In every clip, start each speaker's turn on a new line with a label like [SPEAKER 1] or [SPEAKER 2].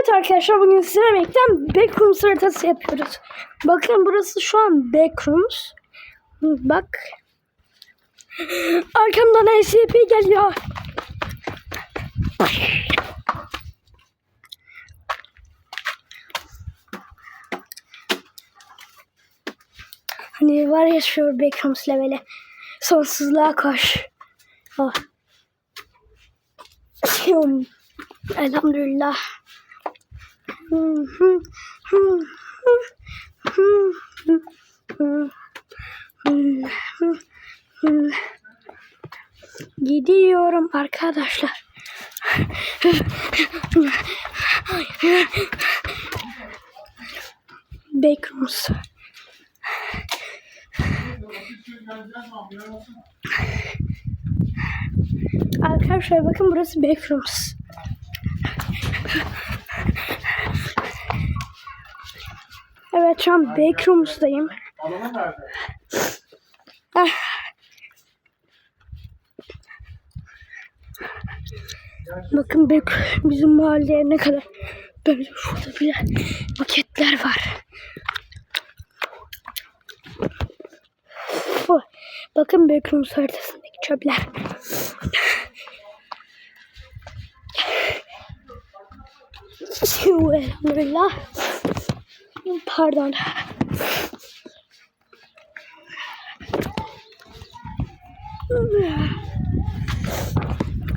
[SPEAKER 1] Evet arkadaşlar bugün size birlikte Backrooms haritası yapıyoruz. Bakın burası şu an Backrooms. Bak. Arkamdan SCP geliyor. Hani var ya şu Backrooms leveli. Sonsuzluğa koş. Oh. Elhamdülillah. Gidiyorum arkadaşlar. Backrooms. Arkadaşlar bakın burası Backrooms. Evet şu an Backrooms'dayım. Ah. Bakın Back, bizim mahalleye ne kadar böyle şurada bile maketler var. Bakın Backrooms haritasındaki çöpler. Elhamdülillah. Pardon.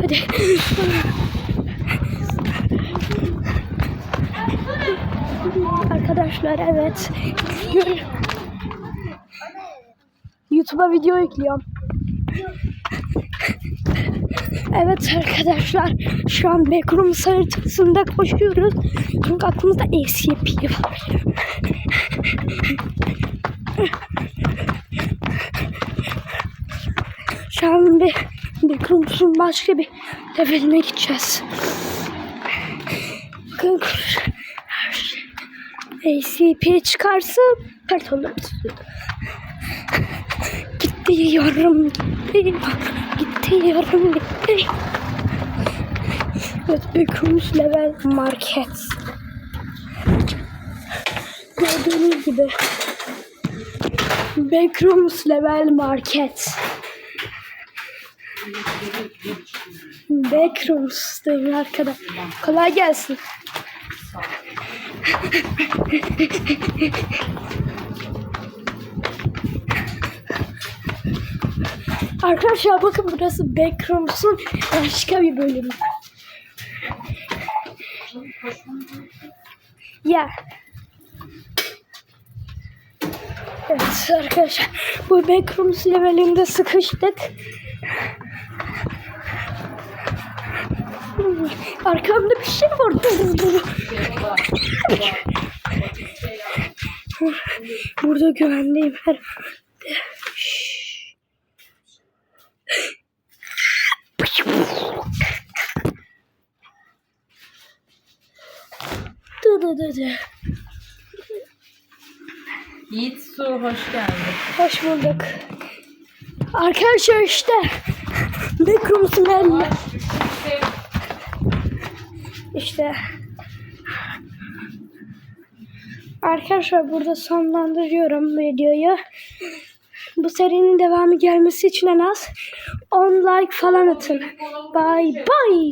[SPEAKER 1] Hadi. Arkadaşlar evet. YouTube'a video yüklüyorum. Evet arkadaşlar şu an Backrooms haritasında koşuyoruz. Çünkü aklımızda SCP var. Şu an bir Backrooms'un başka bir leveline gideceğiz. ACP çıkarsa pert oluruz. Gitti yorum gitti. Gitti. Evet Backrooms level market. Gördüğünüz gibi Backrooms level market. Backrooms'tayım arkada. Kolay gelsin. Arkadaşlar bakın burası Backrooms'un başka bir bölümü. Ya. Evet arkadaşlar bu Backrooms levelinde sıkıştık. Arkamda bir şey var. Burada güvendeyim her. Dı dı dı dı.
[SPEAKER 2] Yiğit Su hoş geldin.
[SPEAKER 1] Hoş bulduk. Arkadaşlar işte Backrooms'un elle. İşte Arkadaşlar burada sonlandırıyorum videoyu. Bu serinin devamı gelmesi için en az 10 like falan atın. Bye bye.